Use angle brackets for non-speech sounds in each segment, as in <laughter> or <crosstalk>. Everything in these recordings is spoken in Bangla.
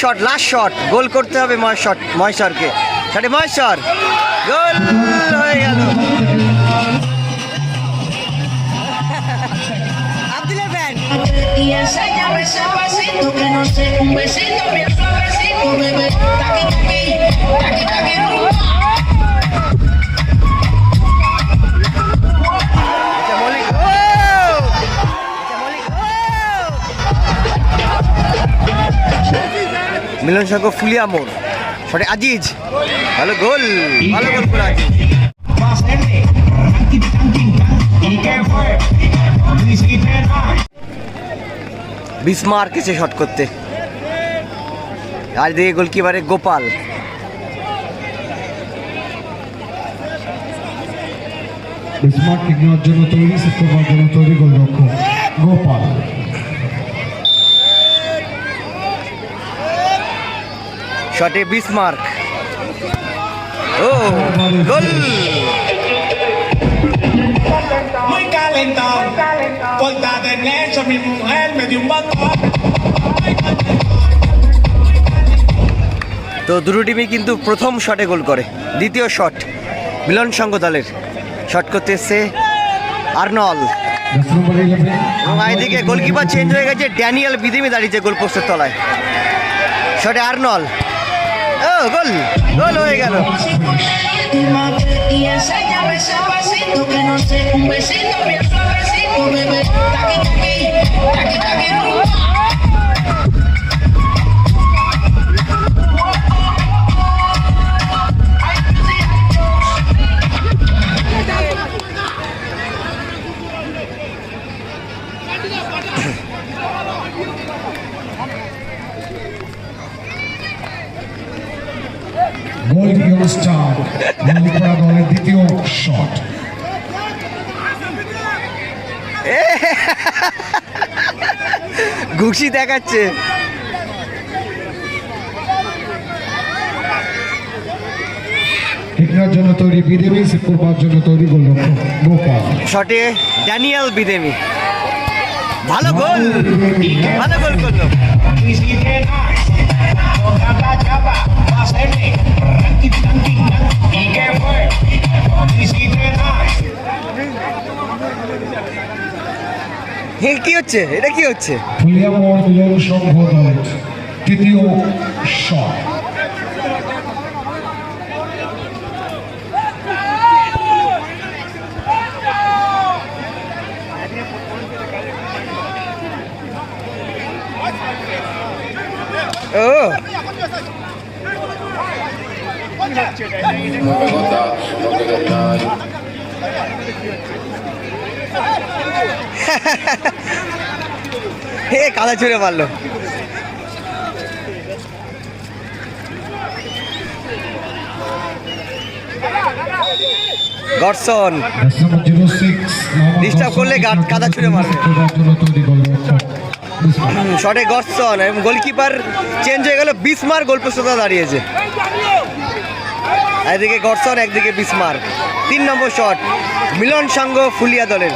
শট লাস্ট শট গোল করতে হবে মহেশ্বর মহেশ্বরকে শটে মহেশ্বর গোল হয়ে গেল y enséñame ese pasito que no sé, un besito bien suavecito, bebé. Taqui, taqui, taqui, taqui, মিলন সংঘ ফুলিয়া মোড়। শটে আজিজ। ভালো গোল ভালো গোল করে আজিজ। বিসমার্ক এসে শট করতে। আর দিকে গোলকিপারে গোপাল। কিডনার জন্য তৈরি শুক্রবার জন্য তৈরি গোলরক্ষক। শটে বিসমার্ক ও গোল। Muy calentón, porta de leche, mi mujer me dio un botón. তো দুটো টিমই কিন্তু প্রথম শটে গোল করে দ্বিতীয় শট মিলন সংঘ দলের। শট করতে এসছে আর্নল। এবং এদিকে গোলকিপার চেঞ্জ হয়ে গেছে ড্যানিয়েল বিদিমি দাঁড়িয়েছে গোল পোস্টের তলায়। শটে আর্নল। ¡Oh, gol! ¡Gol hoy, no sé, un besito bien suavecito, goal star দলের দ্বিতীয় শট। <laughs> ঘুষি দেখাচ্ছে। জন্য তৈরি বিদেবী শুক্রবার জন্য তৈরি গোলরক্ষক গোপাল। শটে ড্যানিয়েল বিদেমি ভালো গোল ভালো গোল করল। হচ্ছে? এটা কি হচ্ছে? ও। হে, কাদা ছুঁড়ে মারলো। গর্ষণ Disturb করলে কাদা ছুঁড়ে মারবে। শটে গর্ষণ এবং গোলকিপার চেঞ্জ হয়ে গেল, বিসমার গোলপোস্টটা দাঁড়িয়েছে। একদিকে গর্ষণ একদিকে বিসমার। তিন নম্বর শট মিলন সংঘ ফুলিয়া দলের।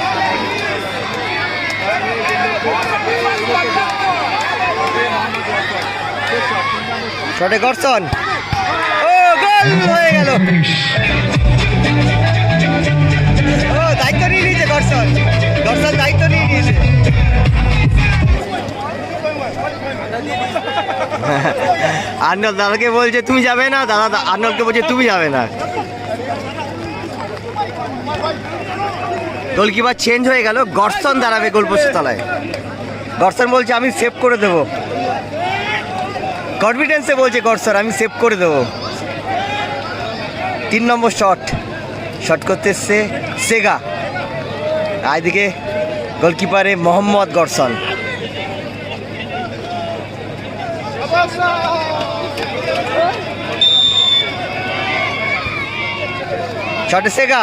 শটে গর্ষণ ও, গোল হয়ে গেল। ও, দায়িত্ব নিয়ে নিয়েছে গর্ষণ গর্ষণ দায়িত্ব নিয়ে নিয়েছে। <laughs> আর্নল দাদাকে বলছে, তুমি যাবে না? দাদা আর্নলকে বলছে, তুমি যাবে না। গোলকিপার চেঞ্জ হয়ে গেল? গর্ষণ দাঁড়াবে গোলপোস্টের তলায় গর্ষণ বলছে, আমি সেভ করে দেবো। কনফিডেন্সে বলছে গর্ষণ, আমি সেভ করে দেবো। তিন নম্বর শট শট করতে এসছে সেগা আর এদিকে গোলকিপারে মোহাম্মদ গর্ষণ। শটে সেগা।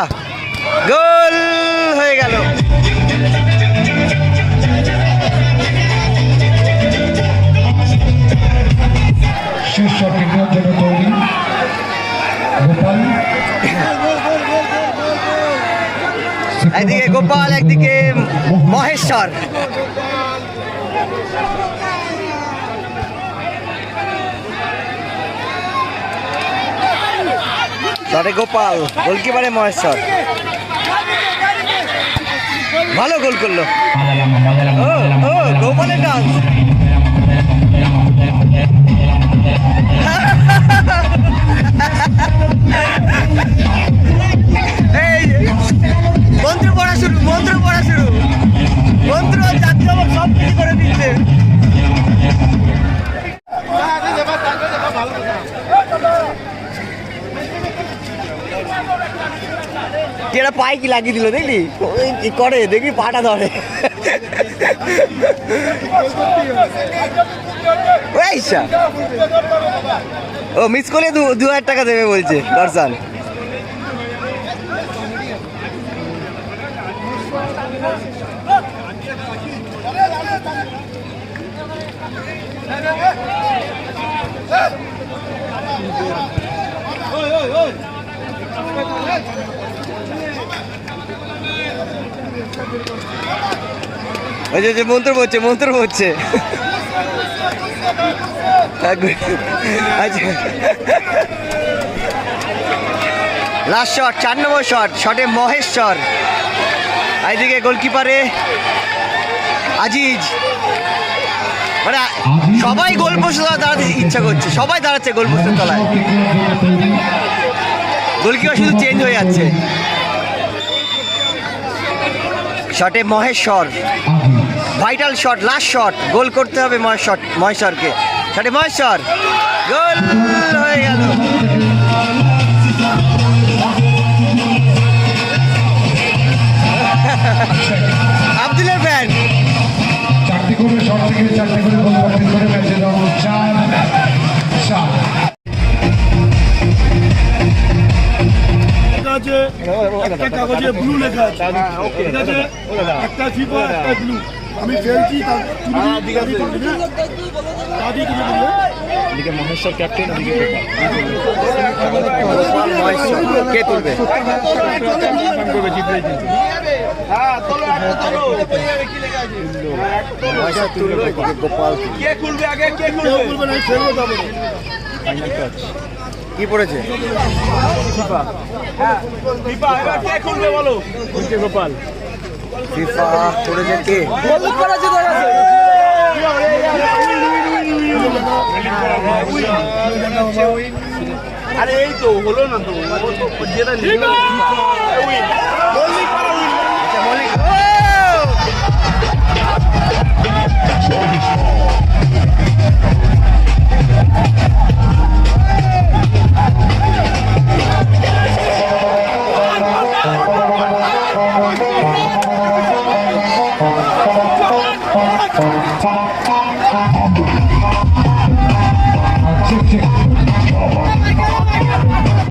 গোল হয়ে গেল। একদিকে গোপাল একদিকে মহেশ্বর। শটে গোপাল গোলকিপারে মহেশ্বর। ভালো গোল করল। ও ও গোপালের ডান্স এরা পায়ে কি লাগিয়ে দিল দেখলি করে দেখি পাটা ধরে। ও মিস করলে দু দু হাজার টাকা দেবে বলছে দর্শন ওই যে- মন্ত্র পড়ছে মন্ত্র পড়ছে আচ্ছা। লাস্ট শট চার নম্বর শট শটে মহেশ্বর। এইদিকে গোলকিপারে আজিজ। মানে সবাই গোল দাঁড়াতে ইচ্ছা করছে, সবাই দাঁড়াচ্ছে গোল তলায়। গোলকিপার শুধু চেঞ্জ হয়ে যাচ্ছে। শটে Maheshwar vital shot last shot goal করতে হবে মহেশ্বর মহেশ্বরকে শটে মহেশ্বর গোল হয়ে গেল। আব্দুলের ফ্যান চারটি করে শট থেকে চারটি করে গোল করে চার চার। একটা কাগজে ব্লু লেখা আছে। ঠিক আছে? একটা ফিফা একটা ব্লু আমি খেলছি তার তুমি দিকে করবি না দাদি কিছু বলবে মহেশ্বর কে তুলবে? এদিকে গোপাল কেউ বলবে না আমি খেলব তারপরে। কি পড়েছে? ফিফা পড়েছে কে? আরে এই তো হলো না তো। যেটা মল্লিক